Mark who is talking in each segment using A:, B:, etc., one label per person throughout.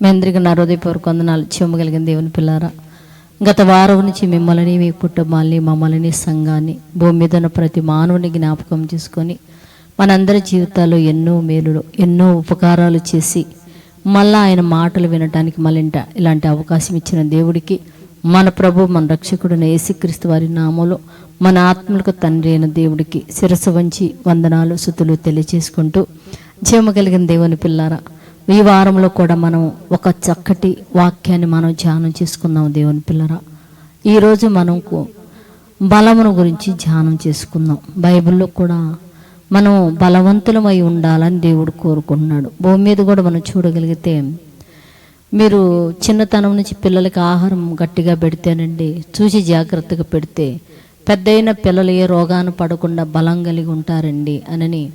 A: మీ అందరికీ నా హృదయపూర్వక వందనాలు. చెమ్మగలిగిన దేవుని పిల్లారా గత వారం నుంచి మిమ్మల్ని మీ కుటుంబాన్ని మమ్మల్ని సంఘాన్ని భూమి మీద ఉన్న ప్రతి మానవుని జ్ఞాపకం చేసుకొని మనందరి జీవితాల్లో ఎన్నో మేలులు ఎన్నో ఉపకారాలు చేసి మళ్ళా ఆయన మాటలు వినటానికి మళ్ళీ ఇలాంటి అవకాశం ఇచ్చిన దేవుడికి మన ప్రభు మన రక్షకుడు యేసుక్రీస్తు వారి నామములో మన ఆత్మలకు తండ్రి అయిన దేవుడికి శిరస్సు వంచి వందనాలు సుతులు తెలియచేసుకుంటూ జీవమ కలిగిన దేవుని పిల్లారా ఈ వారంలో కూడా మనం ఒక చక్కటి వాక్యాన్ని మనం ధ్యానం చేసుకుందాం దేవుని పిల్లరా. ఈరోజు మనకు బలమును గురించి ధ్యానం చేసుకుందాం. బైబిల్లో కూడా మనం బలవంతులమై ఉండాలని దేవుడు కోరుకుంటున్నాడు. భూమి మీద కూడా మనం చూడగలిగితే మీరు చిన్నతనం నుంచి పిల్లలకి ఆహారం గట్టిగా పెడితేనండి చూసి జాగ్రత్తగా పెడితే పెద్దయిన పిల్లలు ఏ రోగాన పడకుండా బలం కలిగి ఉంటారండి అనని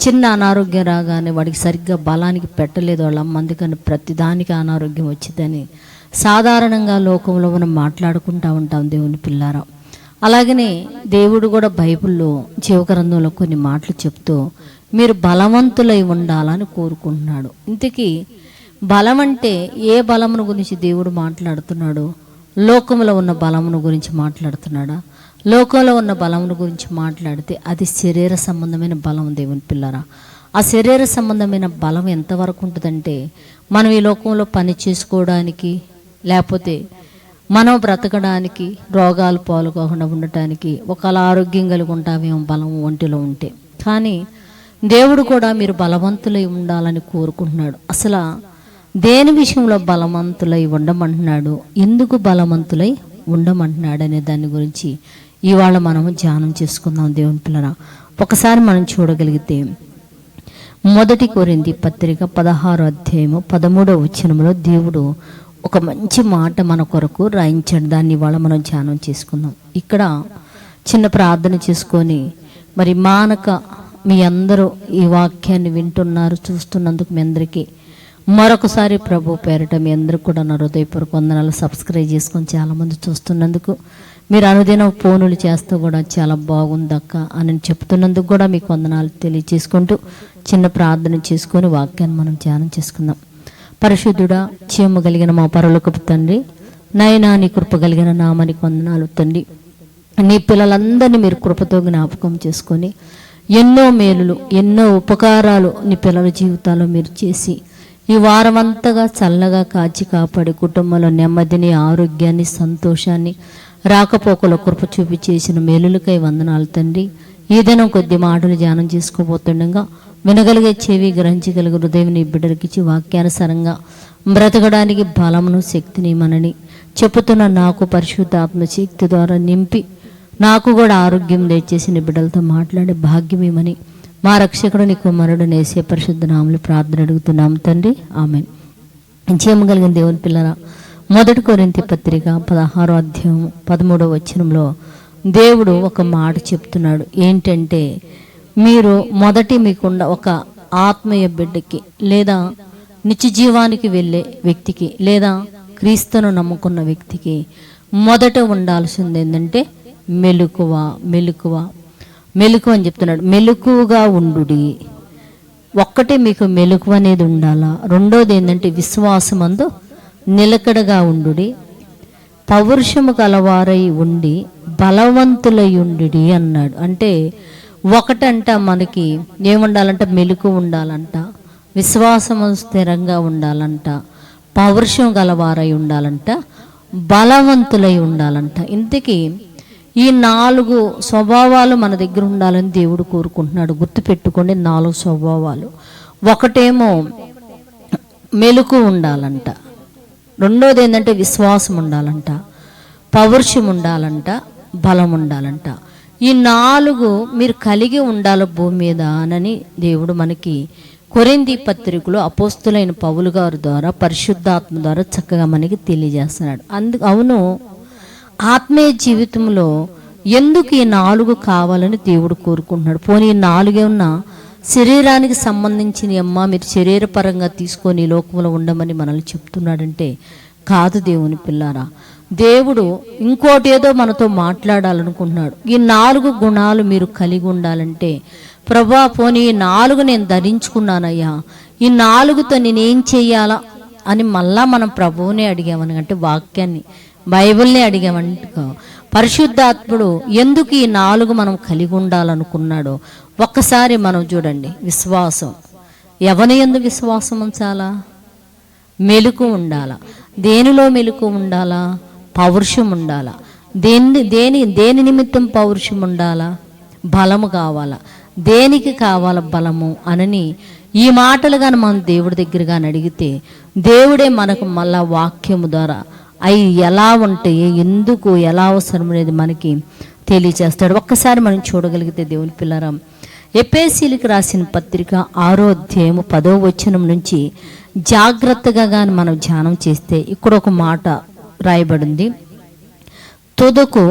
A: చిన్న అనారోగ్యం రాగానే వాడికి సరిగ్గా బలానికి పెట్టలేదు వాళ్ళ అమ్మ. అందుకని ప్రతిదానికి అనారోగ్యం వచ్చిందని సాధారణంగా లోకంలో మనం మాట్లాడుకుంటూ ఉంటాం దేవుని పిల్లారా. అలాగనే దేవుడు కూడా బైబిల్లో జీవగ్రంథంలో కొన్ని మాటలు చెప్తూ మీరు బలవంతులై ఉండాలని కోరుకుంటున్నాడు. ఇంతకీ బలం అంటే ఏ బలమును గురించి దేవుడు మాట్లాడుతున్నాడు? లోకంలో ఉన్న బలమును గురించి మాట్లాడుతున్నాడా? లోకంలో ఉన్న బలమును గురించి మాట్లాడితే అది శరీర సంబంధమైన బలం దేవుని పిల్లరా. ఆ శరీర సంబంధమైన బలం ఎంతవరకు ఉంటుందంటే మనం ఈ లోకంలో పని చేసుకోవడానికి లేకపోతే మనం బ్రతకడానికి రోగాలు పాలుకోకుండా ఉండటానికి ఒకవేళ ఆరోగ్యం కలిగి ఉంటామేమో బలం ఒంటిలో ఉంటే. కానీ దేవుడు కూడా మీరు బలవంతులై ఉండాలని కోరుకుంటున్నాడు. అసలు దేని విషయంలో బలవంతులై ఉండమంటున్నాడు? ఎందుకు బలవంతులై ఉండమంటున్నాడు అనే దాని గురించి ఇవాళ మనము ధ్యానం చేసుకుందాం దేవుని పిల్లరా. ఒకసారి మనం చూడగలిగితే మొదటి కోరింది పత్రిక పదహారు అధ్యాయము పదమూడవ వచనంలో దేవుడు ఒక మంచి మాట మన కొరకు రాయించాడు. దాన్ని ఇవాళ మనం ధ్యానం చేసుకుందాం. ఇక్కడ చిన్న ప్రార్థన చేసుకొని మరి మానక మీ అందరూ ఈ వాక్యాన్ని వింటున్నారు చూస్తున్నందుకు మీ అందరికీ మరొకసారి ప్రభు పేరిట మీ అందరూ కూడా నా హృదయపూర్వక వందనాలు. సబ్స్క్రైబ్ చేసుకొని చాలామంది చూస్తున్నందుకు మీరు అనుదినం ఫోనులు చేస్తూ కూడా చాలా బాగుందక్క అని చెప్తున్నందుకు కూడా మీకు వందనాలు తెలియచేసుకుంటూ చిన్న ప్రార్థన చేసుకొని వాక్యాన్ని మనం ధ్యానం చేసుకుందాం. పరిశుద్ధుడా చీమ కలిగిన మా పరలోకపు తండ్రి నైనా నీ కృప కలిగిన నామని వందనాలు తండ్రి. నీ పిల్లలందరినీ మీరు కృపతో జ్ఞాపకం చేసుకొని ఎన్నో మేలులు ఎన్నో ఉపకారాలు నీ పిల్లల జీవితాల్లో మీరు చేసి ఈ వారమంతగా చల్లగా కాచి కాపాడి కుటుంబంలో నెమ్మదిని ఆరోగ్యాన్ని సంతోషాన్ని రాకపోకల కృప చూపి చేసిన మేలులకై వందనాలు తండ్రి. ఏదైనా కొద్ది మాటలు ధ్యానం చేసుకోబోతుండగా వినగలిగే చెవి గ్రహించగలిగే హృదయం నీ బిడ్డలకిచ్చి వాక్యానుసారంగా బ్రతకడానికి బలమును శక్తిని మనని చెప్పుతున్న నాకు పరిశుద్ధాత్మ శక్తి ద్వారా నింపి నాకు కూడా ఆరోగ్యం దయచేసి నీ బిడ్డలతో మాట్లాడే భాగ్యమేమని మా రక్షకుడు నీ కుమారుడు నేసే పరిశుద్ధ నాములు ప్రార్థన అడుగుతున్నాం తండ్రి. ఆమె చేయగలిగిన దేవుని పిల్లరా మొదటి కొరింతి పత్రిక పదహారో అధ్యాయం పదమూడవ వచనంలో దేవుడు ఒక మాట చెప్తున్నాడు. ఏంటంటే మీరు మొదటి మీకున్న ఒక ఆత్మీయ బిడ్డకి లేదా నిత్య జీవానికి వెళ్ళే వ్యక్తికి లేదా క్రీస్తును నమ్ముకున్న వ్యక్తికి మొదట ఉండాల్సింది ఏంటంటే మెలకువ మెలకువ. మెలుకు అని చెప్తున్నాడు. మెలకువగా ఉండుడి. ఒక్కటే మీకు మెలకు అనేది ఉండాలా? రెండోది ఏంటంటే విశ్వాసమందు నిలకడగా ఉండుడి. పౌరుషము గలవారై ఉండి బలవంతులై అన్నాడు. అంటే ఒకటంట మనకి ఏముండాలంట? మెలకు ఉండాలంట. విశ్వాసము స్థిరంగా ఉండాలంట. పౌరుషం గలవారై ఉండాలంట. బలవంతులై ఉండాలంట. ఇంతకీ ఈ నాలుగు స్వభావాలు మన దగ్గర ఉండాలని దేవుడు కోరుకుంటున్నాడు. గుర్తుపెట్టుకోండి నాలుగు స్వభావాలు. ఒకటేమో మెలకు ఉండాలంట. రెండోది ఏంటంటే విశ్వాసం ఉండాలంట పౌరుషం ఉండాలంట బలం ఉండాలంట ఈ నాలుగు మీరు కలిగి ఉండాలి భూమి మీద అనని దేవుడు మనకి కొరింది పత్రికలో అపోస్తులైన పౌలు గారి ద్వారా పరిశుద్ధాత్మ ద్వారా చక్కగా మనకి తెలియజేస్తున్నాడు. అందు అవును ఆత్మీయ జీవితంలో ఎందుకు ఈ నాలుగు కావాలని దేవుడు కోరుకుంటున్నాడు? పోనీ ఈ నాలుగే ఉన్న శరీరానికి సంబంధించిన అమ్మ మీరు శరీరపరంగా తీసుకొని లోకంలో ఉండమని మనల్ని చెప్తున్నాడంటే కాదు దేవుని పిల్లారా. దేవుడు ఇంకోటి ఏదో మనతో మాట్లాడాలనుకుంటున్నాడు. ఈ నాలుగు గుణాలు మీరు కలిగి ఉండాలంటే ప్రభా పోనీ ఈ నాలుగు నేను ధరించుకున్నానయ్యా. ఈ నాలుగుతో నేనేం చెయ్యాలా అని మళ్ళా మనం ప్రభువునే అడిగామని అంటే వాక్యాన్ని బైబిల్ని అడిగామంటుకో పరిశుద్ధాత్ముడు ఎందుకు ఈ నాలుగు మనం కలిగి ఉండాలనుకున్నాడో ఒక్కసారి మనం చూడండి. విశ్వాసం. ఎవరి ఎందు విశ్వాసం ఉంచాలా? మెలకు ఉండాలా? దేనిలో మెలకు ఉండాలా? పౌరుషం ఉండాలా? దేని దేని దేని నిమిత్తం పౌరుషం ఉండాలా? బలము కావాలా? దేనికి కావాల బలము అనని ఈ మాటలు కానీ మనం దేవుడి దగ్గర కానీ అడిగితే దేవుడే మనకు మళ్ళా వాక్యము ద్వారా అవి ఎలా ఉంటాయి ఎందుకు ఎలా అవసరం అనేది మనకి తెలియచేస్తాడు. ఒక్కసారి మనం చూడగలిగితే దేవుని పిల్లరాం ఎపేసీలకు రాసిన పత్రిక ఆరో అధ్యాయము పదో వచనం నుంచి జాగ్రత్తగా కానీ మనం ధ్యానం చేస్తే ఇక్కడ ఒక మాట రాయబడింది. తుదకు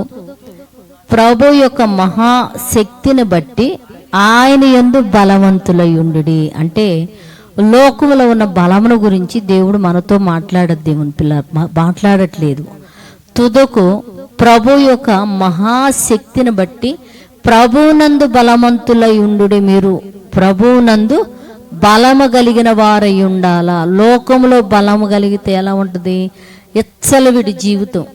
A: ప్రభు యొక్క మహాశక్తిని బట్టి ఆయన ఎందు బలవంతులై ఉండుడి అంటే లోకంలో ఉన్న బలమును గురించి దేవుడు మనతో మాట్లాడద్దు దేవుని పిల్ల మాట్లాడట్లేదు. తుదకు ప్రభు యొక్క మహాశక్తిని బట్టి ప్రభువునందు బలవంతులై ఉండుడి మీరు. ప్రభువునందు బలము కలిగిన వారై ఉండాలా? లోకంలో బలము కలిగితే ఎలా ఉంటుంది? ఎచ్చలవిడి జీవితం.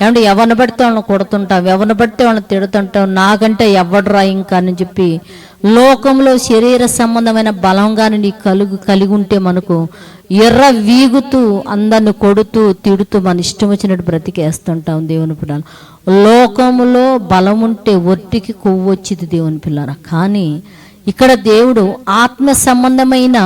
A: ఏమంటే ఎవరిని పడితే వాళ్ళని కొడుతుంటాం ఎవరిని పడితే వాళ్ళని తిడుతుంటాం నాకంటే ఎవడరా ఇంకా అని చెప్పి లోకంలో శరీర సంబంధమైన బలంగాని నీ కలుగు కలిగి ఉంటే మనకు ఎర్ర వీగుతూ అందరిని కొడుతూ తిడుతూ మన ఇష్టం వచ్చినట్టు బ్రతికేస్తుంటాం దేవుని పిల్లలు. లోకములో బలం ఉంటే ఒట్టికి కొవ్వొచ్చింది దేవుని పిల్లల కానీ ఇక్కడ దేవుడు ఆత్మ సంబంధమైన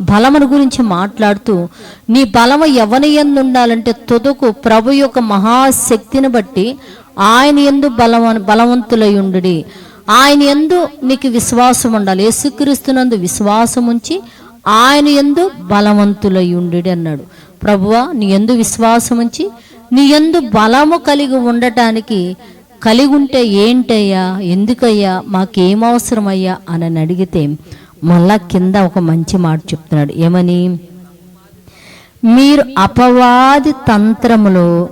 A: బలమును గురించి మాట్లాడుతూ నీ బలము ఎవని ఎందు ఉండాలంటే తుదకు ప్రభు యొక్క మహాశక్తిని బట్టి ఆయన ఎందు బలవ బలవంతులై ఉండుడి. ఆయన ఎందు నీకు విశ్వాసం ఉండాలి. యేసుక్రీస్తునందు విశ్వాసం ఉంచి ఆయన ఎందు బలవంతులై ఉండుడి అన్నాడు. ప్రభువా నీ ఎందు విశ్వాసం ఉంచి నీ ఎందు బలము కలిగి ఉండటానికి కలిగి ఉంటే ఏంటయ్యా? ఎందుకయ్యా? మాకేం అవసరమయ్యా? అని అడిగితే మళ్ళా కింద ఒక మంచి మాట చెప్తున్నాడు. ఏమని? మీరు అపవాది తంత్రములో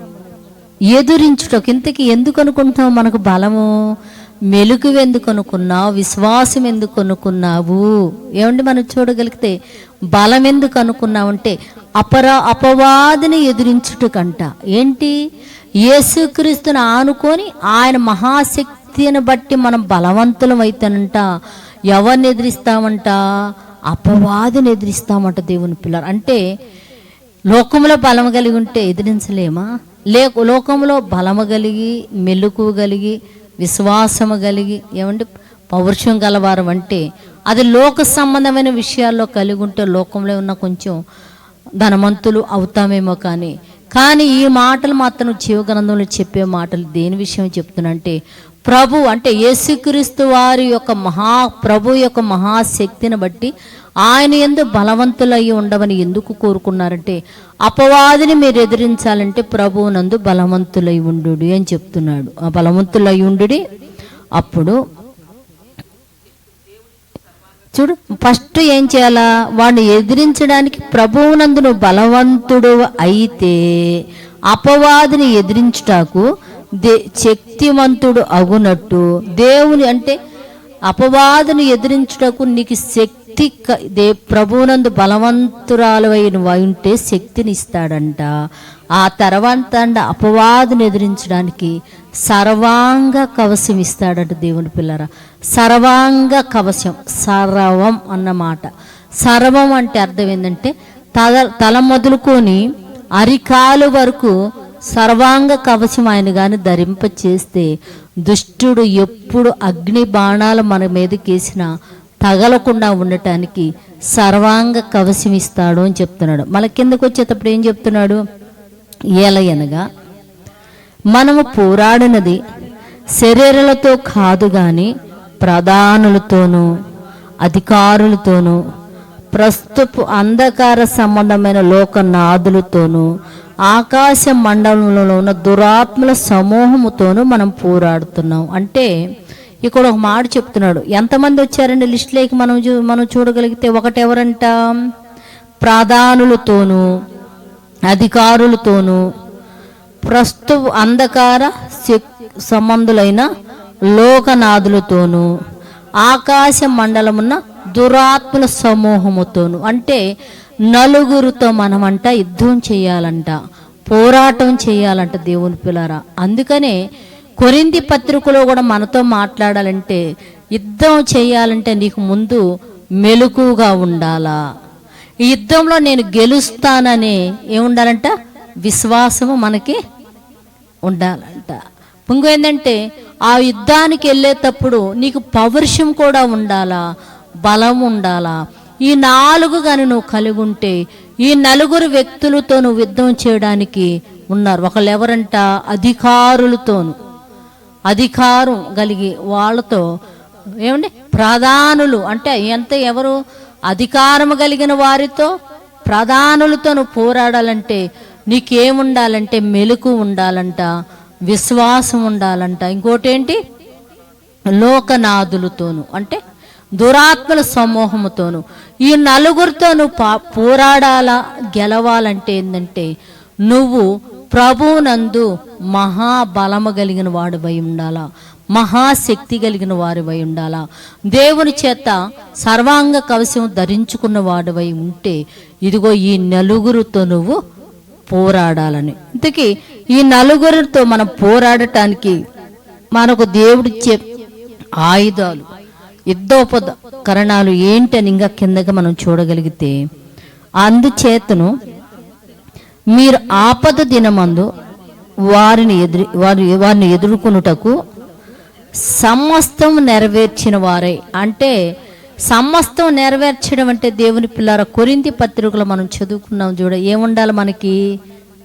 A: ఎదురించుటకు ఇంతకి ఎందుకు అనుకుంటున్నావు మనకు బలము? మెలుగు ఎందుకు అనుకున్నావు? విశ్వాసం ఎందుకు అనుకున్నావు? ఏమండి మనం చూడగలిగితే బలం ఎందుకు అనుకున్నావు అంటే అపరా అపవాదిని ఎదురించుటకంట. ఏంటి? యేసుక్రీస్తుని ఆనుకొని ఆయన మహాశక్తిని బట్టి మనం బలవంతులం అయితేనంట. ఎవరిని ఎదిరిస్తామంట? అపవాదిని ఎదిరిస్తామంట దేవుని పిల్లలు. అంటే లోకంలో బలము కలిగి ఉంటే ఎదిరించలేమా? లే లోకంలో బలము కలిగి మెలుకు కలిగి విశ్వాసము కలిగి ఏమంటే పౌరుషం గలవారం అంటే అది లోక సంబంధమైన విషయాల్లో కలిగి ఉంటే లోకంలో ఉన్న కొంచెం ధనవంతులు అవుతామేమో కానీ కానీ ఈ మాటలు మాత్రం జీవగ్రంథంలో చెప్పే మాటలు దేని విషయం చెప్తున్నంటే ప్రభు అంటే యేసుక్రీస్తు వారి యొక్క మహా ప్రభు యొక్క మహాశక్తిని బట్టి ఆయన ఎందు బలవంతులయ్యి ఉండవని ఎందుకు కోరుకున్నారంటే అపవాదిని మీరు ఎదిరించాలంటే ప్రభువునందు బలవంతులై ఉండు అని చెప్తున్నాడు. ఆ బలవంతులై ఉండు అప్పుడు చూడు ఫస్ట్ ఏం చేయాలా? వాడిని ఎదిరించడానికి ప్రభువునందు నువ్వు బలవంతుడు అయితే అపవాదిని ఎదిరించుటకు దే శక్తివంతుడు అగునట్టు. దేవుని అంటే అపవాదును ఎదిరించుటకు నీకు శక్తి దే ప్రభువునందు బలవంతురాలు అయిన ఉంటే శక్తిని ఇస్తాడంట ఆ తర్వాత అంట అపవాదిని ఎదిరించడానికి సర్వాంగ కవశం ఇస్తాడంట దేవుని పిల్లరా. సర్వాంగ కవశం సర్వం అన్నమాట. సర్వం అంటే అర్థం ఏంటంటే తల తల మొదలుకొని అరికాలు వరకు సర్వాంగ కవచం ఆయన కానీ ధరింప చేస్తే దుష్టుడు ఎప్పుడు అగ్ని బాణాలు మన మీదకేసిన తగలకుండా ఉండటానికి సర్వాంగ కవచం ఇస్తాడు అని చెప్తున్నాడు. మన కిందకు వచ్చేటప్పుడు ఏం చెప్తున్నాడు? ఏలయనగా మనము పోరాడినది శరీరాలతో కాదు కానీ ప్రధానులతోనూ అధికారులతోనూ ప్రస్తుత అంధకార సంబంధమైన లోకనాథులతోనూ ఆకాశ మండలంలో ఉన్న దురాత్మల సమూహముతోనూ మనం పోరాడుతున్నాం. అంటే ఇక్కడ ఒక మాట చెప్తున్నాడు. ఎంతమంది వచ్చారండి లిస్టులోకి మనం చూ మనం చూడగలిగితే ఒకటి ఎవరంట ప్రాధానులతోనూ అధికారులతోనూ ప్రస్తుత అంధకార సంబంధులైన లోకనాథులతోనూ ఆకాశ మండలమున్న దురాత్మల సమూహముతోను. అంటే నలుగురితో మనమంట యుద్ధం చేయాలంట పోరాటం చేయాలంట దేవుని పిల్లరా. అందుకనే కొరింది పత్రికలో కూడా మనతో మాట్లాడాలంటే యుద్ధం చేయాలంటే నీకు ముందు మెలకుగా ఉండాలా. ఈ యుద్ధంలో నేను గెలుస్తానని ఏముండాలంట? విశ్వాసము మనకి ఉండాలంట. ఇంకో ఏంటంటే ఆ యుద్ధానికి వెళ్ళేటప్పుడు నీకు పౌరుషం కూడా ఉండాలా బలం ఉండాలా ఈ నాలుగు కానీ నువ్వు కలిగి ఉంటే ఈ నలుగురు వ్యక్తులతో నువ్వు యుద్ధం చేయడానికి ఉన్నారు. ఒకళ్ళు ఎవరంట అధికారులతోను. అధికారం కలిగి వాళ్ళతో. ఏమండి? ప్రధానులు. అంటే ఎంత ఎవరు? అధికారం కలిగిన వారితో ప్రధానులతో నువ్వు పోరాడాలంటే నీకేముండాలంటే మెలకు ఉండాలంట విశ్వాసం ఉండాలంట. ఇంకోటి ఏంటి లోకనాథులతోను. అంటే దురాత్మల సమూహముతోను ఈ నలుగురితోను పా- పోరాడాలా గెలవాలంటే ఏంటంటే నువ్వు ప్రభువునందు మహాబలము కలిగిన వాడివై ఉండాలా మహాశక్తి కలిగిన వారివై ఉండాలా. దేవుని చేత సర్వాంగ కవచం ధరించుకున్న వాడివై ఉంటే ఇదిగో ఈ నలుగురితో నువ్వు పోరాడాలని. ఇంతకీ ఈ నలుగురితో మనం పోరాడటానికి మనకు దేవుడిచ్చే ఆయుధాలు యుద్ధోపకరణాలు ఏంటని ఇంకా కిందకి మనం చూడగలిగితే అందుచేతను మీరు ఆపద దినమందు వారిని ఎదురు వారి వారిని ఎదుర్కొనుటకు సమస్తం నెరవేర్చిన వారే. అంటే సమస్తం నెరవేర్చడం అంటే దేవుని పిల్లల కొరింది పత్రికలు మనం చదువుకున్నాం చూడ ఏముండాలి మనకి?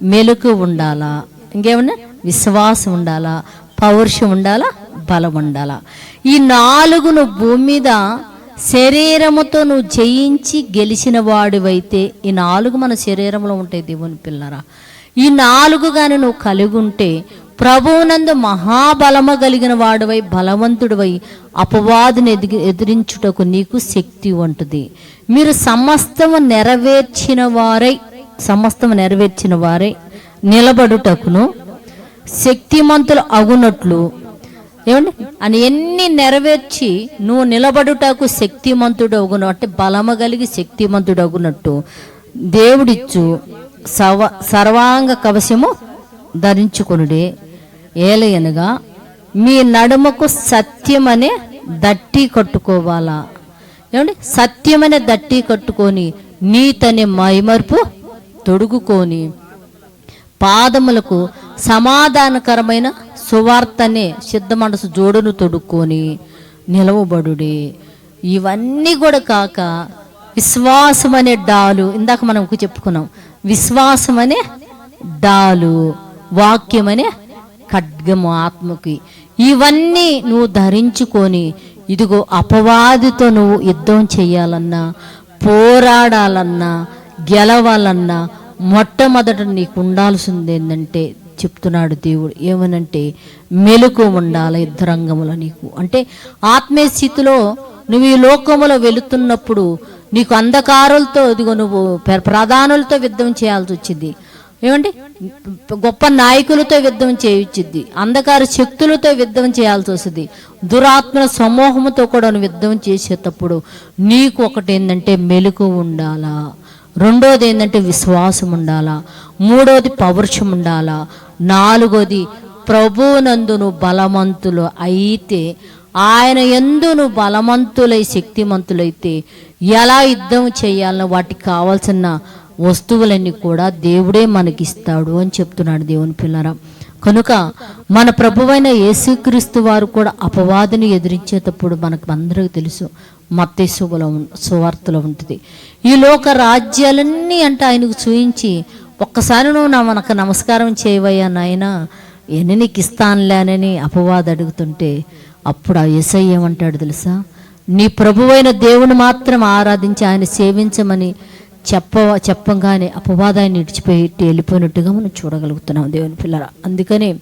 A: మెలకు ఉండాలా? ఇంకేమన్నా విశ్వాసం ఉండాలా? పౌరుషం ఉండాలా? బలం ఉండాలా? ఈ నాలుగును భూమి మీద శరీరముతో నువ్వు జయించి గెలిచిన వాడివైతే ఈ నాలుగు మన శరీరంలో ఉంటాయి దేవుని పిల్లరా. ఈ నాలుగు కానీ నువ్వు కలిగి ఉంటే ప్రభువునందు మహాబలము కలిగిన వాడివై బలవంతుడివై అపవాదుని ఎదిగి ఎదిరించుటకు నీకు శక్తి ఉంటుంది. మీరు సమస్తము నెరవేర్చిన వారై సమస్తము నెరవేర్చిన వారై నిలబడుటకును శక్తిమంతులు అగునట్లు. ఏమండి? అని ఎన్ని నెరవేర్చి నువ్వు నిలబడుటకు శక్తిమంతుడు అగును అంటే బలము కలిగి శక్తిమంతుడు అగునట్టు. దేవుడిచ్చు సవ సర్వాంగ కవశము ధరించుకొనుడే. ఏలయనగా మీ నడుమకు సత్యమనే దట్టి కట్టుకోవాలా? ఏమండి? సత్యమనే దట్టి కట్టుకొని నీతనే మైమర్పు తొడుగుకొని పాదములకు సమాధానకరమైన సువార్తనే సిద్ధ మనసు జోడును తొడుక్కొని నిలవబడుడి. ఇవన్నీ కూడా కాక విశ్వాసం అనే డాలు. ఇందాక మనం చెప్పుకున్నాం. విశ్వాసం అనే డాలు. వాక్యం అనే ఖడ్గము ఆత్మకి. ఇవన్నీ నువ్వు ధరించుకొని ఇదిగో అపవాదితో నువ్వు యుద్ధం చేయాలన్నా పోరాడాలన్నా గెలవాలన్నా మొట్టమొదట నీకు ఉండాల్సింది ఏంటంటే చెప్తున్నాడు దేవుడు. ఏమనంటే మెలకు ఉండాలి యుద్ధరంగంలో నీకు? అంటే ఆత్మీయ స్థితిలో నువ్వు ఈ లోకములో వెళుతున్నప్పుడు నీకు అంధకారులతో ఇదిగో నువ్వు ప్రధానులతో యుద్ధం చేయాల్సి వచ్చింది. ఏమండి గొప్ప నాయకులతో యుద్ధం చేయించిద్ది. అంధకార శక్తులతో యుద్ధం చేయాల్సి వస్తుంది. దురాత్మల సమూహంతో కూడా నువ్వు యుద్ధం చేసేటప్పుడు నీకు ఒకటి ఏంటంటే మెలకు ఉండాలా రెండోది ఏంటంటే విశ్వాసం ఉండాలా మూడోది పౌరుషం ఉండాలా నాలుగోది ప్రభువునందును బలవంతులు అయితే ఆయన ఎందును బలవంతులై శక్తిమంతులైతే ఎలా యుద్ధం చేయాలనో వాటికి కావాల్సిన వస్తువులన్నీ కూడా దేవుడే మనకిస్తాడు అని చెప్తున్నాడు దేవుని పిల్లరా. కనుక మన ప్రభువైన యేసుక్రీస్తు వారు కూడా అపవాదిని ఎదిరించేటప్పుడు మనకు అందరికీ తెలుసు మత్తేసులో సువార్తలో ఉంటుంది. ఈ లోక రాజ్యాలన్నీ అంటే ఆయనకు చూయించి ఒక్కసారి నువ్వు నా మనకు నమస్కారం చేయవయ్యా నాయన ఎన్ని నీకు ఇస్తానులేనని అపవాది అడుగుతుంటే అప్పుడు ఆ ఎసై ఏమంటాడు తెలుసా? నీ ప్రభువైన దేవుని మాత్రం ఆరాధించి ఆయన సేవించమని చెప్ప చెప్పంగానే అపవాదాన్ని విడిచిపెట్టి వెళ్ళిపోయినట్టుగా మనం చూడగలుగుతున్నాం దేవుని పిల్లర. అందుకని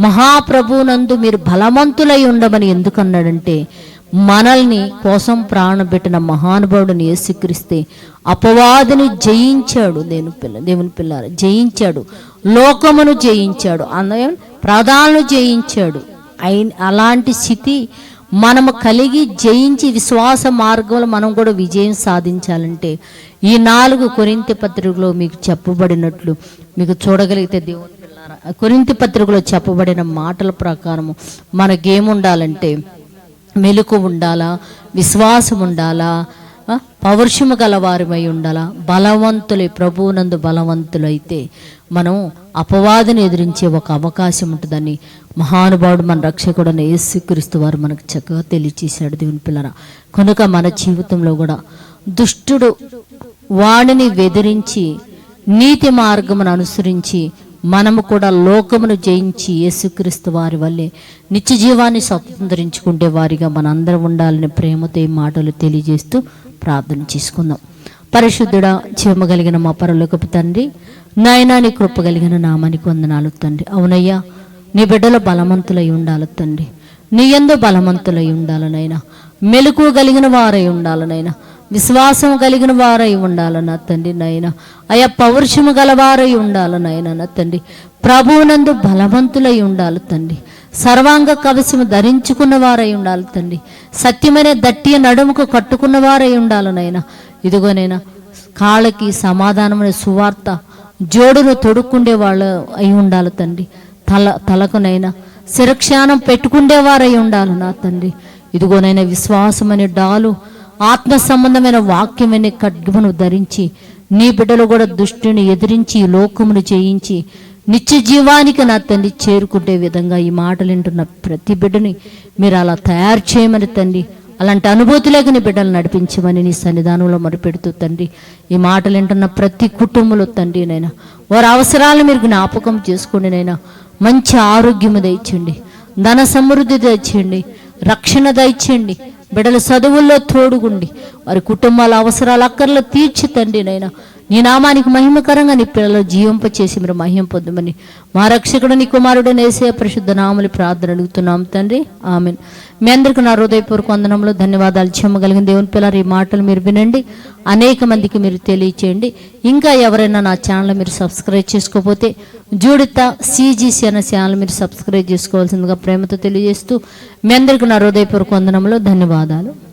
A: మహాప్రభునందు మీరు బలవంతులై ఉండమని ఎందుకన్నాడంటే మనల్ని కోసం ప్రాణం పెట్టిన మహానుభావుడిని యేసుక్రీస్తే అపవాదిని జయించాడు దేవుని పిల్ల దేవుని పిల్లల జయించాడు. లోకమును జయించాడు. అందుకే ప్రధాలను జయించాడు. అయిన అలాంటి స్థితి మనము కలిగి జయించి విశ్వాస మార్గంలో మనం కూడా విజయం సాధించాలంటే ఈ నాలుగు కొరింతి పత్రికలో మీకు చెప్పబడినట్లు మీకు చూడగలిగితే దేవుని పిల్లారా, ఆ కొరింతి పత్రికలో చెప్పబడిన మాటల ప్రకారము మనకేముండాలంటే మెలకు ఉండాలా విశ్వాసం ఉండాలా పౌరుషము పౌరుషము గలవారిమై ఉండాలా బలవంతులై ప్రభువునందు బలవంతులైతే మనం అపవాదిని ఎదిరించే ఒక అవకాశం ఉంటుందని మహానుభావుడు మన రక్షకుడైన యేసుక్రీస్తు వారు మనకు చక్కగా తెలియచేశాడు. దేవుని పిల్లల కనుక మన జీవితంలో కూడా దుష్టుడు వాడిని వెదిరించి నీతి మార్గమును అనుసరించి మనము కూడా లోకమును జయించి యేసుక్రీస్తు వారి వల్లే నిత్య జీవాన్ని స్వతంత్రించుకుంటే వారిగా మనందరం ఉండాలని ప్రేమతో ఈ మాటలు తెలియజేస్తూ ప్రార్థన చేసుకుందాం. పరిశుద్ధుడ జీవమగలిగిన మా పరలోకపు తండ్రి నాయనాని కృప కలిగిన నామానికి వందనాలు తండ్రి. అవునయ్యా నీ బిడ్డలు బలవంతులై ఉండాలి తండ్రి. నీ ఎందు బలవంతులై ఉండాలనైనా మెలకు కలిగిన వారై ఉండాలనైనా విశ్వాసం కలిగిన వారై ఉండాలన్న తండ్రి నాయన. అయా పౌరుషము గలవారై ఉండాలనైనా నా తండ్రి. ప్రభువునందు బలవంతులై ఉండాలి తండ్రి. సర్వాంగ కవచము ధరించుకున్న వారై ఉండాలి తండ్రి. సత్యమైన దట్టి నడుముకు కట్టుకున్న వారై ఉండాలనైనా ఇదిగోనైనా కాళ్ళకి సమాధానమైన సువార్త జోడును తొడుక్కుండే వాళ్ళు అయి ఉండాలి తండ్రి. తల తలకునైనా శిరక్షానం పెట్టుకుండేవారై ఉండాలి నా తండ్రి. ఇదిగోనైనా విశ్వాసమనే డాలు ఆత్మ సంబంధమైన వాక్యమైన ఖడ్గమును ధరించి నీ బిడ్డలు కూడా దుష్టిని ఎదిరించి లోకమును చేయించి నిత్య జీవానికి నా తండ్రి చేరుకుంటే విధంగా ఈ మాటలు వింటున్న ప్రతి బిడ్డని మీరు అలా తయారు చేయమని తండ్రి అలాంటి అనుభూతిలోకి నీ బిడ్డలు నడిపించమని నీ సన్నిధానంలో మరిపెడుతూ తండ్రి ఈ మాటలు వింటున్న ప్రతి కుటుంబంలో తండ్రి నైనా వారి అవసరాలను మీరు జ్ఞాపకం చేసుకోండి నైనా మంచి ఆరోగ్యము దయచండి ధన సమృద్ధి దయచేయండి రక్షణ దయచేయండి బిడ్డల చదువుల్లో తోడుగుండి. వారి కుటుంబాల అవసరాలు అక్కర్లో తీర్చి తండ్రినైనా నీ నామానికి మహిమకరంగా నీ పిల్లలు జీవింప చేసి మీరు మహిమ పొందమని మా రక్షకుడు నీ కుమారుడు నేసే పరిశుద్ధ నామలి ప్రార్థన అడుగుతున్నాం తండ్రి. ఆమె మీ అందరికీ నా హృదయపూర్వక వందనంలో ధన్యవాదాలు చెమ్మగలిగిన దేవుని పిల్లలు ఈ మాటలు మీరు వినండి. అనేక మందికి మీరు తెలియచేయండి. ఇంకా ఎవరైనా నా ఛానల్ మీరు సబ్స్క్రైబ్ చేసుకోకపోతే జూడిత సిజీసీ అనే ఛానల్ మీరు సబ్స్క్రైబ్ చేసుకోవాల్సిందిగా ప్రేమతో తెలియజేస్తూ మీ అందరికీ నా హృదయపూర్వక వందనంలో ధన్యవాదాలు.